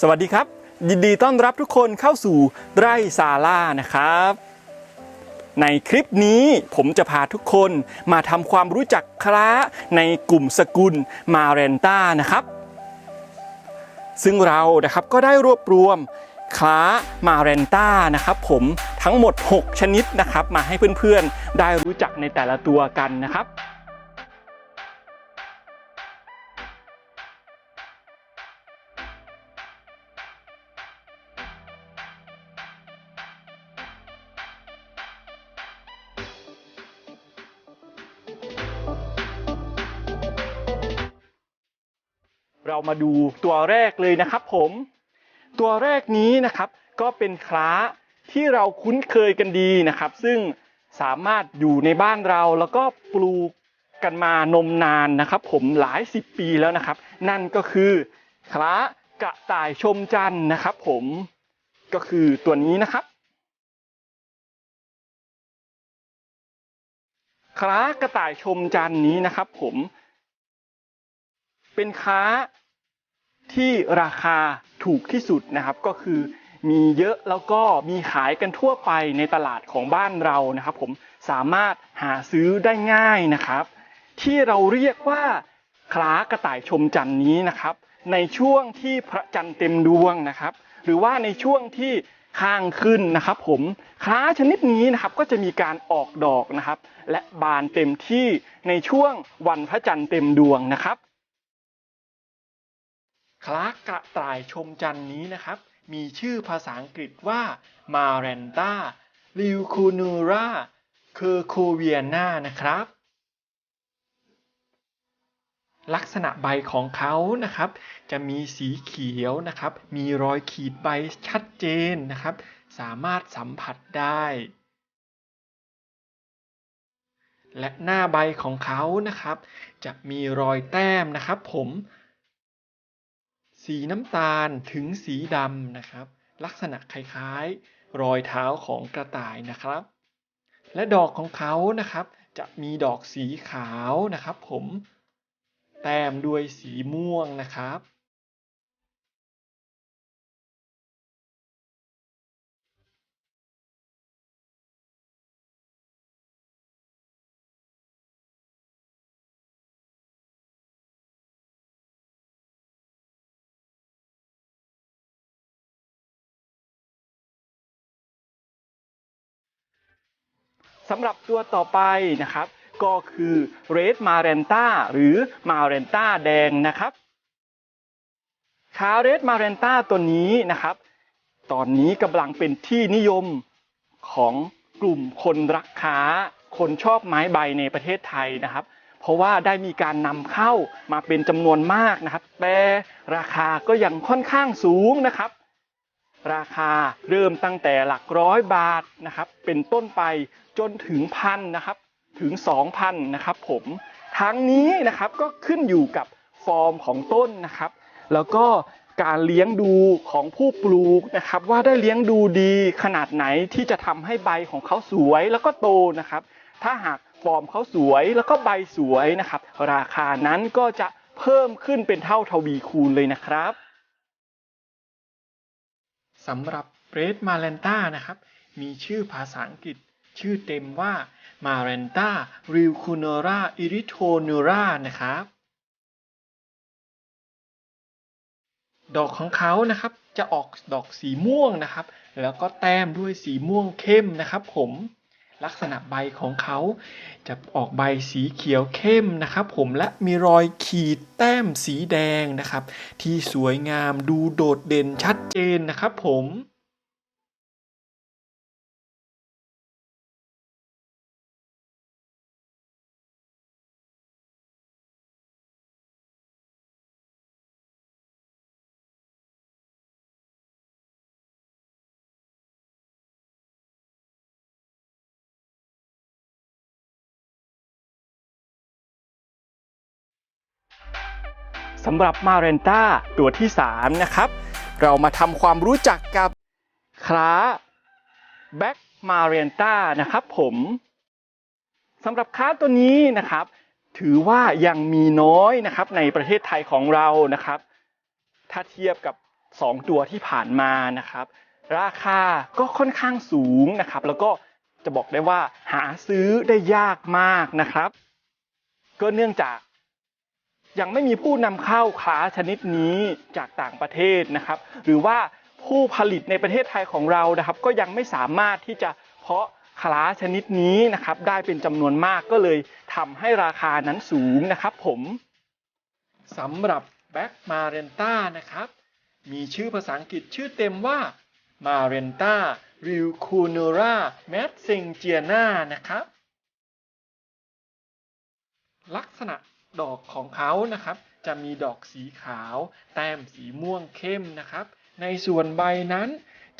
สวัสดีครับ ยินดีต้อนรับทุกคนเข้าสู่ไร่ซาร่านะครับ ในคลิปนี้ผมจะพาทุกคนมาทำความรู้จักคล้าในกลุ่มสกุลมาเรนต้านะครับ ซึ่งเรานะครับก็ได้รวบรวมคล้ามาเรนต้านะครับ ผมทั้งหมด 6 ชนิดนะครับ มาให้เพื่อนๆได้รู้จักในแต่ละตัวกันนะครับ เรามาดูตัวแรกเลยนะครับผม ตัวแรกนี้นะครับก็เป็นคล้าที่เราคุ้นเคยกันดีนะครับ ซึ่งสามารถอยู่ในบ้านเราแล้วก็ปลูกกันมานมนานนะครับ ผมหลายสิบปีแล้วนะครับ นั่นก็คือคล้ากระต่ายชมจันทร์นะครับ ผมก็คือตัวนี้นะครับคล้ากระต่ายชมจันนี้นะครับ ผม เป็นค้า ที่ราคาถูกที่สุดนะครับก็คือมีเยอะแล้วก็มีขายกันทั่วไปในตลาดของบ้านเรานะครับผมสามารถหาซื้อได้ง่ายนะครับ ที่เราเรียกว่าคล้ากระต่ายชมจันทร์นี้นะครับ ในช่วงที่พระจันทร์เต็มดวงนะครับ หรือว่าในช่วงที่ข้างขึ้นนะครับ ผมคล้าชนิดนี้นะครับก็จะมีการออกดอกนะครับ และบานเต็มที่ในช่วงวันพระจันทร์เต็มดวงนะครับ คลากระต่ายชมจันนี้นะครับ มีชื่อภาษาอังกฤษว่า Maranta l i u c u n u r a c u r c o v i a n a นะครับ ลักษณะใบของเขานะครับ จะมีสีเขียวนะครับ มีรอยขีดใบชัดเจนนะครับ สามารถสัมผัสได้และหน้าใบของเขานะครับ จะมีรอยแต้มนะครับ ผม สีน้ำตาลถึงสีดำนะครับ ลักษณะคล้ายๆ รอยเท้าของกระต่ายนะครับ และดอกของเขานะครับจะมีดอกสีขาวนะครับ ผม แต้มด้วยสีม่วงนะครับ สำหรับตัวต่อไปนะครับ ก็คือ Red Marenta หรือ Marenta แดงนะครับคา Red Marenta ตัวนี้นะครับ ตอนนี้กำลังเป็นที่นิยมของกลุ่มคนรักค้า คนชอบไม้ใบในประเทศไทยนะครับ เพราะว่าได้มีการนำเข้ามาเป็นจำนวนมากนะครับ แต่ราคาก็ยังค่อนข้างสูงนะครับ ราคาเริ่มตั้งแต่หลักร้อยบาทนะครับ เป็นต้นไปจนถึงพันนะครับ ถึง 2,000นะครับผมทั้งนี้นะครับก็ขึ้นอยู่กับฟอร์มของต้นนะครับ แล้วก็การเลี้ยงดูของผู้ปลูกนะครับ ว่าได้เลี้ยงดูดีขนาดไหนที่จะทำให้ใบของเขาสวยแล้วก็โตนะครับ ถ้าหากฟอร์มเขาสวยแล้วก็ใบสวยนะครับ ราคานั้นก็จะเพิ่มขึ้นเป็นเท่าทวีคูณเลยนะครับ สำหรับเรดมา l ลนต้านะครับ มีชื่อภาษาอังกฤษ ชื่อเต็มว่า Marenta r i l c u n o r a eritonura นะครับ ดอกของเขานะครับจะออกดอกสีม่วงนะครับ แล้วก็แต้มด้วยสีม่วงเข้มนะครับผม ลักษณะใบของเขาจะออกใบสีเขียวเข้มนะครับผมและมีรอยขีดแต้มสีแดงนะครับ ที่สวยงามดูโดดเด่นชัดเจนนะครับผม สำหรับมาเรนต้าตัวที่ 3 นะครับ เรามาทำความรู้จักกับคล้าแบ็กมาเรนต้านะครับผมสำหรับคล้าตัวนี้นะครับ ถือว่ายังมีน้อยนะครับในประเทศไทยของเรานะครับ ถ้าเทียบกับ 2 ตัวที่ผ่านมานะครับ ราคาก็ค่อนข้างสูงนะครับ แล้วก็จะบอกได้ว่าหาซื้อได้ยากมากนะครับ ก็เนื่องจาก ยังไม่มีผู้นำเข้าคลาชนิดนี้จากต่างประเทศนะครับ หรือว่าผู้ผลิตในประเทศไทยของเรานะครับ ก็ยังไม่สามารถที่จะเพาะคลาชนิดนี้นะครับ ได้เป็นจำนวนมากก็เลยทำให้ราคานั้นสูงนะครับผมสำหรับแบ็กมาเรนต้านะครับ มีชื่อภาษาอังกฤษชื่อเต็มว่ามาเรนต้าริวคูนราแม s เซงเจียนานะครับ ลักษณะ ดอกของเขานะครับ จะมีดอกสีขาว แต้มสีม่วงเข้มนะครับ ในส่วนใบนั้น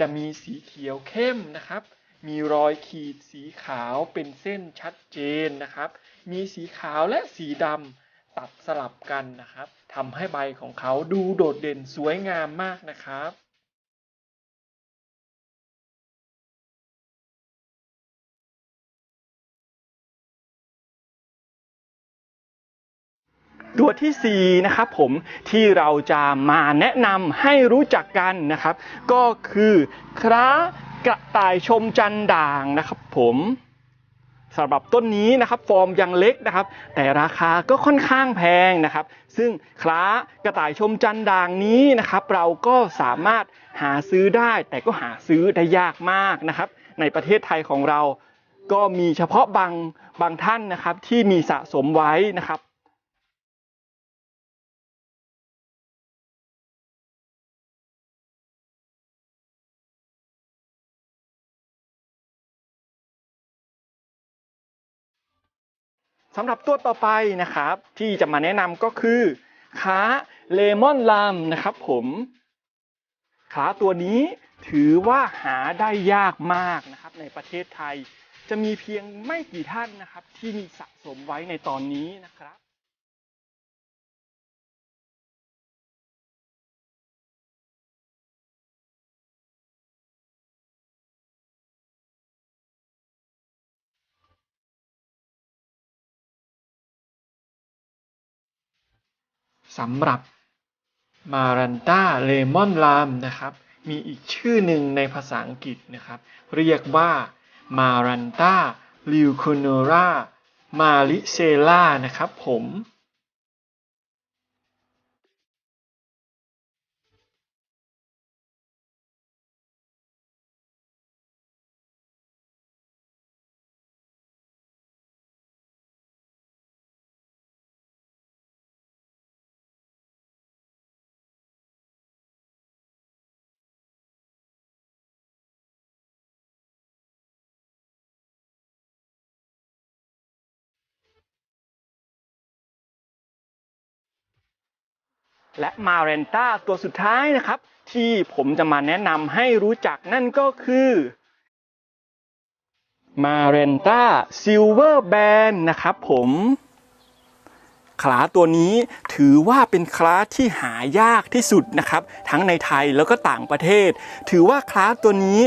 จะมีสีเขียวเข้มนะครับ มีรอยขีดสีขาวเป็นเส้นชัดเจนนะครับ มีสีขาวและสีดำตัดสลับกันนะครับทำให้ใบของเขาดูโดดเด่นสวยงามมากนะครับ ตัวที่ 4 นะครับผมที่เราจะมาแนะนำให้รู้จักกันนะครับ ก็คือคร้ากระต่ายชมจันด่างนะครับผมสำหรับต้นนี้นะครับฟอร์มยังเล็กนะครับ แต่ราคาก็ค่อนข้างแพงนะครับ ซึ่งคล้ากระต่ายชมจันด่างนี้นะครับ เราก็สามารถหาซื้อได้แต่ก็หาซื้อได้ยากมากนะครับ ในประเทศไทยของเราก็มีเฉพาะบางบางท่านนะครับที่มีสะสมไว้นะครับ สำหรับตัวต่อไปนะครับ ที่จะมาแนะนำก็คือขาเลมอนลามนะครับผมขาตัวนี้ถือว่าหาได้ยากมากนะครับ ในประเทศไทย จะมีเพียงไม่กี่ท่านนะครับ ที่มีสะสมไว้ในตอนนี้นะครับ สำหรับมารันต้าเลมอนลามนะครับ มีอีกชื่อหนึ่งในภาษาอังกฤษนะครับ เรียกว่ามารันต้าลิวโคโนรามาลิเซล่านะครับผม และมาเรนต้าตัวสุดท้ายนะครับ ที่ผมจะมาแนะนำให้รู้จักนั่นก็คือมาเรนต้าซิลเวอร์แบนนะครับผมคลาตัวนี้ถือว่าเป็นคลาที่หายากที่สุดนะครับ ทั้งในไทยแล้วก็ต่างประเทศ ถือว่าคลาตัวนี้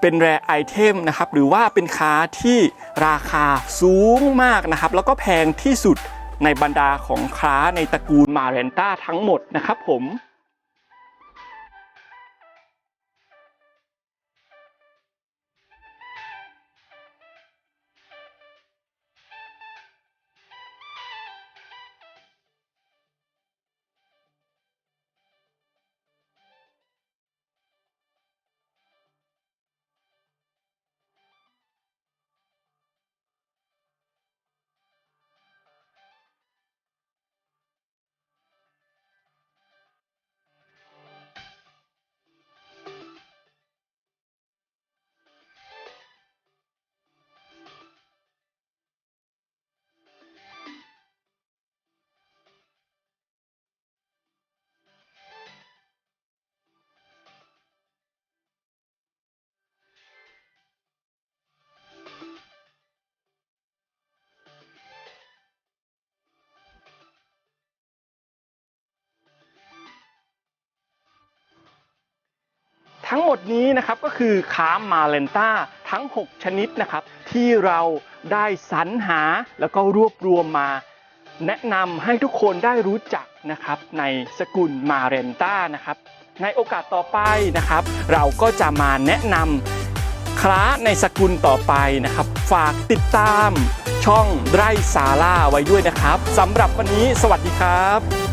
เป็นแรไอเทมนะครับ หรือว่าเป็นค้าที่ราคาสูงมากนะครับ แล้วก็แพงที่สุด ในบรรดาของค้าในตระกูลมาเรนต้าทั้งหมดนะครับผม ดนี้นะครับก็คือค้ามาเลนต้าทั้ง 6 ชนิดนะครับ ที่เราได้สรรหาแล้วก็รวบรวมมา แนะนำให้ทุกคนได้รู้จักนะครับในสกุลมาเรนต้านะครับ ในโอกาสต่อไปนะครับ เราก็จะมาแนะนำคล้าในสกุลต่อไปนะครับ ฝากติดตามช่องไร่ซาร่าไว้ด้วยนะครับสำหรับวันนี้สวัสดีครับ